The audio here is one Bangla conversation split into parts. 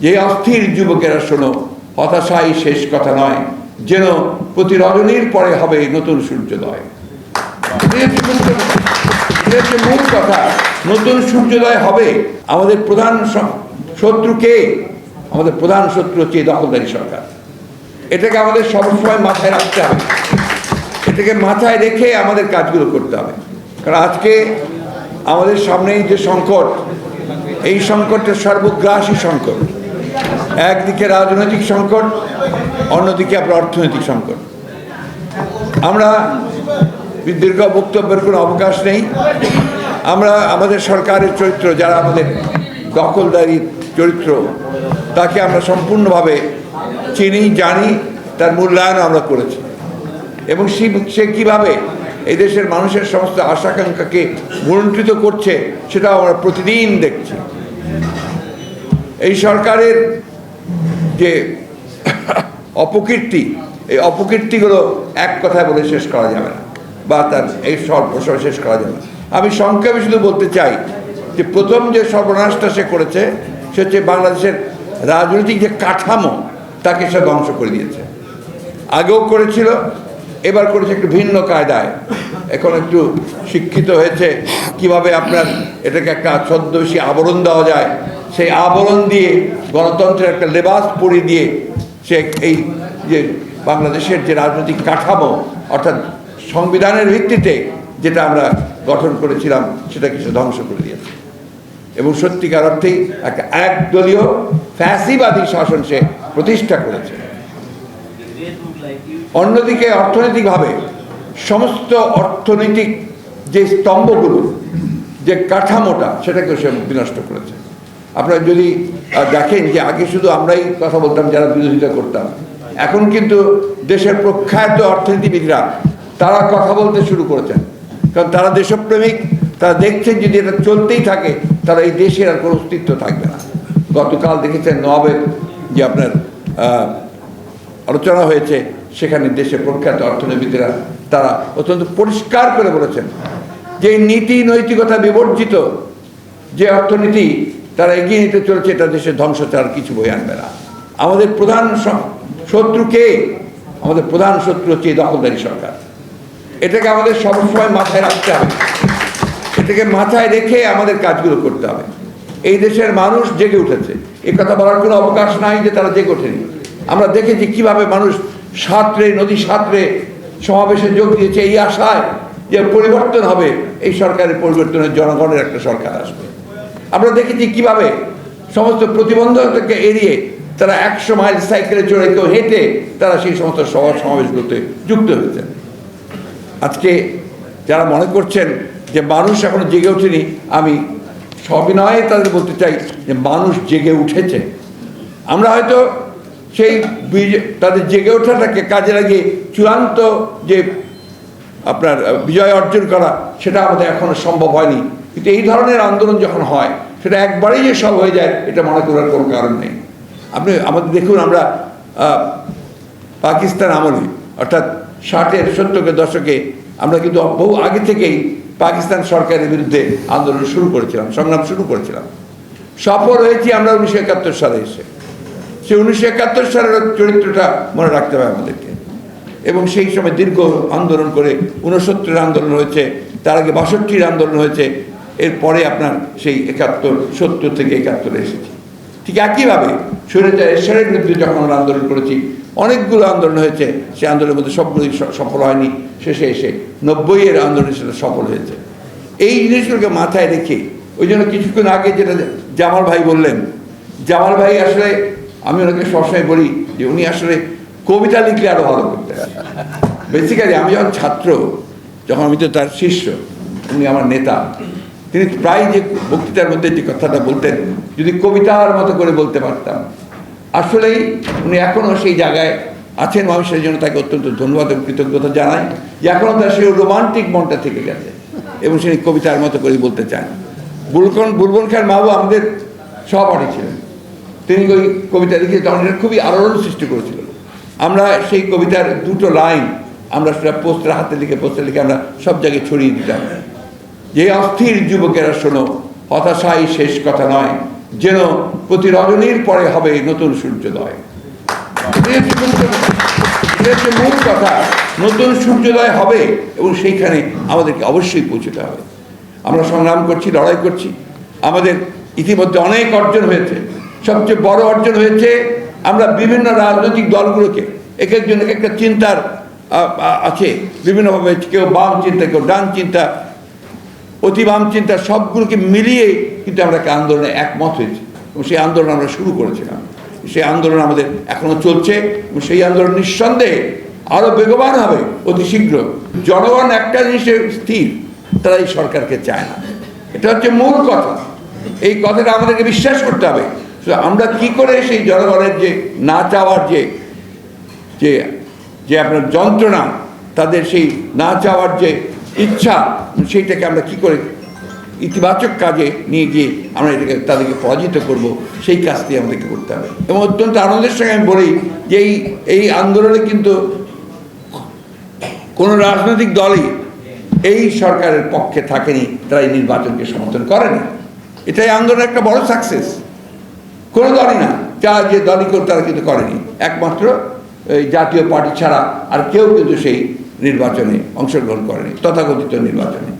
যে অস্থির যুবকেরা শোনো, হতাশাই শেষ কথা নয়, যেন প্রতি রজনীর পরে হবে নতুন সূর্যোদয়। মূল কথা। নতুন সূর্যোদয় হবে। আমাদের প্রধান শত্রুকে আমাদের প্রধান শত্রু হচ্ছে দখলদারি সরকার। এটাকে আমাদের সবসময় মাথায় রাখতে হবে। এটাকে মাথায় রেখে আমাদের কাজগুলো করতে হবে। কারণ আজকে আমাদের সামনেই যে সংকট, এই সংকটটা সর্বগ্রাসী সংকট। একদিকে রাজনৈতিক সংকট, অন্যদিকে আপনার অর্থনৈতিক সংকট। আমরা দীর্ঘ বক্তব্যের কোনো অবকাশ নেই। আমরা আমাদের সরকারের চরিত্র, যারা আমাদের দখলদারি চরিত্র, তাকে আমরা সম্পূর্ণভাবে চিনি, জানি, তার মূল্যায়ন আমরা করেছি। এবং সে- কীভাবে এই দেশের মানুষের সমস্ত আশাকাঙ্ক্ষাকে মুরণ্ঠিত করছে, সেটাও আমরা প্রতিদিন দেখছি। এই সরকারের যে অপকীর্তি, এই অপকীর্তিগুলো এক কথায় বলে শেষ করা যাবে না বা তার এই সর্বস্ব শেষ করা যাবে আমি সংক্ষেপে শুধু বলতে চাই যে প্রথম যে সর্বনাশটা সে করেছে, সে হচ্ছে বাংলাদেশের রাজনৈতিক যে কাঠামো, তাকে সে ধ্বংস করে দিয়েছে। আগেও করেছিল, এবার করেছে একটু ভিন্ন কায়দায়। এখন একটু শিক্ষিত হয়েছে, কীভাবে আপনার এটাকে একটা ছদ্মবেশী আবরণ দেওয়া যায় সেই আবরণ দিয়ে, গণতন্ত্রের একটা লেবাস পরিয়ে দিয়ে সে এই যে বাংলাদেশের যে রাজনৈতিক কাঠামো, অর্থাৎ সংবিধানের ভিত্তিতে যেটা আমরা গঠন করেছিলাম সেটাকে সে ধ্বংস করে দিয়েছে। এবং সত্যিকার অর্থেই একটা একদলীয় ফ্যাসিবাদী শাসন সে প্রতিষ্ঠা করেছে। অন্যদিকে অর্থনৈতিকভাবে সমস্ত অর্থনৈতিক যে স্তম্ভগুলো, যে কাঠামোটা সেটাকে সে বিনষ্ট করেছে। আপনারা যদি দেখেন যে আগে শুধু আমরাই কথা বলতাম, যারা বিরোধিতা করতাম। এখন কিন্তু দেশের প্রখ্যাত অর্থনীতিবিদরা, তারা কথা বলতে শুরু করেছেন। কারণ তারা দেশপ্রেমিক, তারা দেখছেন যদি এটা চলতেই থাকে, তারা এই দেশের আর কোনো অস্তিত্ব থাকবে না। গতকাল দেখেছেন নবাবের যে আপনার আলোচনা হয়েছে, সেখানে দেশের প্রখ্যাত অর্থনীতিরা তারা অত্যন্ত পরিষ্কার করে বলেছেন যে নীতি নৈতিকতা বিবর্জিত, যে অর্থনীতি তারা এগিয়ে নিতে চলেছে, এটা দেশের ধ্বংস ছাড়া কিছু বই আনবে না। আমাদের প্রধান শ- শত্রু কে? আমাদের প্রধান শত্রু হচ্ছে এই দখলদারি সরকার। এটাকে আমাদের সবসময় মাথায় রাখতে হবে। এটাকে মাথায় রেখে আমাদের কাজগুলো করতে হবে। এই দেশের মানুষ জেগে উঠেছে। এ কথা বলার কোনো অবকাশ নাই যে তারা জেগে ওঠেনি। আমরা দেখেছি কীভাবে মানুষ সাঁতরে, নদী সাঁতরে সমাবেশে যোগ দিয়েছে এই আশায় যে পরিবর্তন হবে। এই সরকারের পরিবর্তনের জনগণের একটা সরকার আসবে। আমরা দেখেছি কীভাবে সমস্ত প্রতিবন্ধকতাকে এড়িয়ে তারা একশো মাইল সাইকেলে চড়ে কেউ হেঁটে তারা সেই সমস্ত সভা সমাবেশগুলোতে যুক্ত হয়েছেন আজকে যারা মনে করছেন যে মানুষ এখনও জেগে ওঠেনি, আমি সবিনয়ে তাদের বলতে চাই যে মানুষ জেগে উঠেছে। আমরা হয়তো সেই তাদের জেগে ওঠাটাকে কাজে লাগিয়ে চূড়ান্ত যে আপনার বিজয় অর্জন করা, সেটা আমাদের এখনও সম্ভব হয়নি। কিন্তু এই ধরনের আন্দোলন যখন হয়, সেটা একবারেই যে সব হয়ে যায়, এটা মনে করার কোনো কারণ নেই। আপনি আমাদের দেখুন, আমরা পাকিস্তান আমলে, অর্থাৎ ষাটের সত্তরের দশকে, আমরা কিন্তু বহু আগে থেকেই পাকিস্তান সরকারের বিরুদ্ধে আন্দোলন শুরু করেছিলাম, সংগ্রাম শুরু করেছিলাম। সফল হয়েছি আমরা উনিশশো একাত্তর সালে এসে। সেই উনিশশো একাত্তর সালের চরিত্রটা মনে রাখতে হবে আমাদেরকে। এবং সেই সময় দীর্ঘ আন্দোলন করে উনসত্তরের আন্দোলন হয়েছে, তার আগে বাষট্টির আন্দোলন হয়েছে এরপরে আপনার সেই একাত্তর, সত্তর থেকে একাত্তরে এসেছি। ঠিক একইভাবে স্বৈরাচার এরশাদের বিরুদ্ধে যখন আমরা আন্দোলন করেছি, অনেকগুলো আন্দোলন হয়েছে, সে আন্দোলনের মধ্যে সবগুলোই সফল হয়নি। শেষে এসে নব্বই এর আন্দোলন সেটা সফল হয়েছে। এই জিনিসগুলোকে মাথায় রেখে, ওই জন্য কিছুক্ষণ আগে যেটা জামাল ভাই বললেন, জামাল ভাই আসলে, আমি ওনাকে সবসময় বলি যে উনি আসলে কবিতা লিখলে আরও ভালো করতেন। বেসিক্যালি আমি যখন ছাত্র, যখন আমি তো তার শিষ্য, উনি আমার নেতা তিনি প্রায় যে বক্তৃতার মধ্যে যে কথাটা বলতেন, যদি কবিতার মতো করে বলতে পারতাম। আসলেই উনি এখনও সেই জায়গায় আছেন মানুষের জন্য তাকে অত্যন্ত ধন্যবাদ এবং কৃতজ্ঞতা জানাই যে এখনও তার সেই রোমান্টিক মনটা থেকে গেছে এবং সেই কবিতার মতো করে বলতে চান। বুলকন বুলবন খান মাহবু আমাদের সহপাঠী ছিলেন। তিনি ওই কবিতা লিখে তখন খুবই আলোড়ন সৃষ্টি করেছিল। আমরা সেই কবিতার দুটো লাইন আমরা সেটা পোস্টার হাতে লিখে পোস্টার লিখে আমরা সব জায়গায় ছড়িয়ে দিতাম। যে অস্থির যুবকেরা শোনো, হতাশাই শেষ কথা নয়, যেন প্রতি রজনীর পরে হবে নতুন সূর্যোদয়। মূল কথা। নতুন সূর্যোদয় হবে, এবং সেইখানে আমাদেরকে অবশ্যই পৌঁছতে হবে। আমরা সংগ্রাম করছি, লড়াই করছি। আমাদের ইতিমধ্যে অনেক অর্জন হয়েছে। সবচেয়ে বড় অর্জন হয়েছে, আমরা বিভিন্ন রাজনৈতিক দলগুলোকে, এক একজন এক একটা চিন্তার আছে। বিভিন্নভাবে কেউ বাম চিন্তা, কেউ ডান চিন্তা অতি বাম চিন্তা সবগুলোকে মিলিয়ে কিন্তু আমরা একটা আন্দোলনে একমত হয়েছি। এবং সেই আন্দোলন আমরা শুরু করেছিলাম। সেই আন্দোলন আমাদের এখনও চলছে এবং সেই আন্দোলন নিঃসন্দেহে আরও বেগবান হবে অতি শীঘ্র। জনগণ একটা জিনিসে স্থির তারা এই সরকারকে চায় না। এটা হচ্ছে মূল কথা। এই কথাটা আমাদেরকে বিশ্বাস করতে হবে। আমরা কি করে সেই জনগণের যে না চাওয়ার যে যে আপনার যন্ত্রণা, তাদের সেই না চাওয়ার যে ইচ্ছা, সেইটাকে আমরা কি করে ইতিবাচক কাজে নিয়ে গিয়ে আমরা এটাকে তাদেরকে পরাজিত করব, সেই কাজটি আমাদেরকে করতে হবে। এবং অত্যন্ত আনন্দের সঙ্গে আমি বলি যে এই এই আন্দোলনে কিন্তু কোনো রাজনৈতিক দলই এই সরকারের পক্ষে থাকেনি, তারা এই নির্বাচনকে সমর্থন করেনি। এটাই আন্দোলনের একটা বড় সাকসেস কোনো দলই না, যা যে দলই কেউ তারা কিন্তু করেনি। একমাত্র এই জাতীয় পার্টি ছাড়া আর কেউ কিন্তু সেই নির্বাচনে অংশগ্রহণ করেনি, তথাকথিত নির্বাচনে।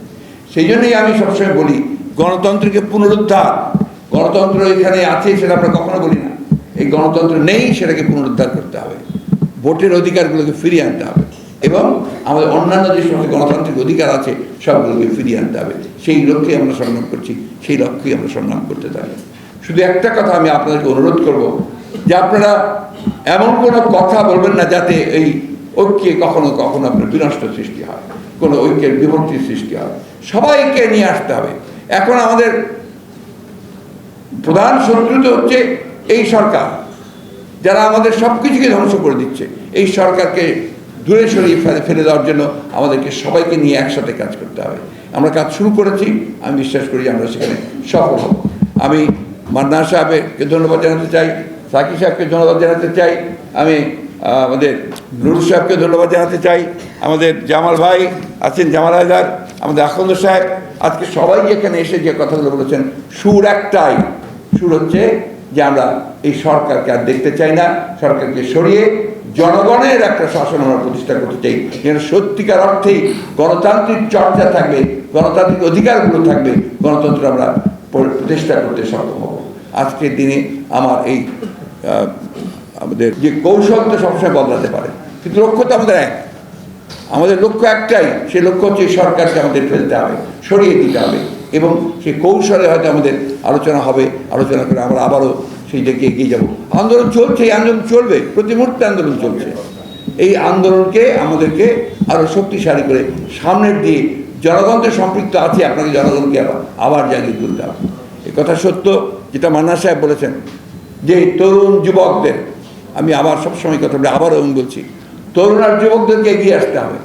সেই জন্যই আমি সবসময় বলি, গণতন্ত্রকে পুনরুদ্ধার। গণতন্ত্র এখানে আছে সেটা আমরা কখনো বলি না। এই গণতন্ত্র নেই, সেটাকে পুনরুদ্ধার করতে হবে। ভোটের অধিকারগুলোকে ফিরিয়ে আনতে হবে। এবং আমাদের অন্যান্য যে সমস্ত গণতান্ত্রিক অধিকার আছে, সবগুলোকে ফিরিয়ে আনতে হবে। সেই লক্ষ্যে আমরা সংগ্রাম করছি, সেই লক্ষ্যেই আমরা সংগ্রাম করতে থাকি। শুধু একটা কথা আমি আপনাদেরকে অনুরোধ করব, যে আপনারা এমন কোনো কথা বলবেন না যাতে এই ঐক্যে কখনো কখনো আপনার বিনষ্ট সৃষ্টি হয়, কোনো ঐক্যের বিভক্তির সৃষ্টি হয়। সবাইকে নিয়ে আসতে হবে। এখন আমাদের প্রধান শত্রু তো হচ্ছে এই সরকার, যারা আমাদের সব কিছুকে ধ্বংস করে দিচ্ছে। এই সরকারকে দূরে সরিয়ে ফেলে ফেলে দেওয়ার জন্য আমাদেরকে সবাইকে নিয়ে একসাথে কাজ করতে হবে। আমরা কাজ শুরু করেছি, আমি বিশ্বাস করি আমরা সেখানে সফল হব। আমি মান্না সাহেবকে ধন্যবাদ জানাতে চাই সাকি সাহেবকে ধন্যবাদ জানাতে চাই। আমি আমাদের নুরুল সাহেবকে ধন্যবাদ জানাতে চাই। আমাদের জামাল ভাই আছেন, জামাল হায়দার, আমাদের আখন্দ সাহেব। আজকে সবাই এখানে এসে যে কথাগুলো বলেছেন, সুর একটাই। সুর হচ্ছে যে আমরা এই সরকারকে আর দেখতে চাই না, সরকারকে সরিয়ে জনগণের একটা শাসন আমরা প্রতিষ্ঠা করতে চাই। যেন সত্যিকার অর্থেই গণতান্ত্রিক চর্চা থাকবে, গণতান্ত্রিক অধিকারগুলো থাকবে, গণতন্ত্র আমরা প্রতিষ্ঠা করতে সক্ষম হব। আজকের দিনে আমার এই আমাদের যে কৌশল তো সবসময় বদলাতে পারে, কিন্তু লক্ষ্য তো আমাদের এক। আমাদের লক্ষ্য একটাই সেই লক্ষ্য হচ্ছে সরকারকে আমাদের ফেলতে হবে, সরিয়ে দিতে হবে এবং সেই কৌশলে হয়তো আমাদের আলোচনা হবে, আলোচনা করে আমরা আবারও সেই দিকে এগিয়ে যাব। আন্দোলন চলছে, এই আন্দোলন চলবে, প্রতি মুহূর্তে আন্দোলন চলছে। এই আন্দোলনকে আমাদেরকে আরও শক্তিশালী করে সামনের দিয়ে জনগণ তো সম্পৃক্ত আছে আপনাকে জনগণকে আবার আবার জাগিয়ে তুলতে হবে। এ কথা সত্য, যেটা মান্না সাহেব বলেছেন, যে তরুণ যুবকদের আমি আবার সবসময় কথা বলি, আবারও আমি বলছি, তরুণ আর যুবকদেরকে এগিয়ে আসতে হবে।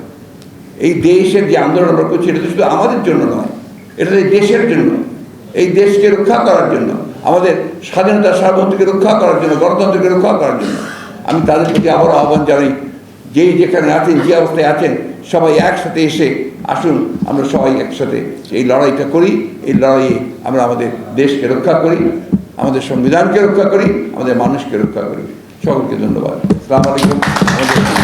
এই দেশের যে আন্দোলন আমরা করছি, এটা শুধু আমাদের জন্য নয়, এটা এই দেশের জন্য, এই দেশকে রক্ষা করার জন্য, আমাদের স্বাধীনতা সার্বভৌমত্বকে রক্ষা করার জন্য, গণতন্ত্রকে রক্ষা করার জন্য। আমি তাদের প্রতি আবার আহ্বান জানাই, যেই যেখানে আছেন, যে অবস্থায় আছেন, সবাই একসাথে এসে আসুন, আমরা সবাই একসাথে এই লড়াইটা করি, এই লড়াইয়ে আমরা আমাদের দেশকে রক্ষা করি, আমাদের সংবিধানকে রক্ষা করি, আমাদের মানুষকে রক্ষা করি। সকলকে ধন্যবাদ। সালাম আলাইকুম। আমাদের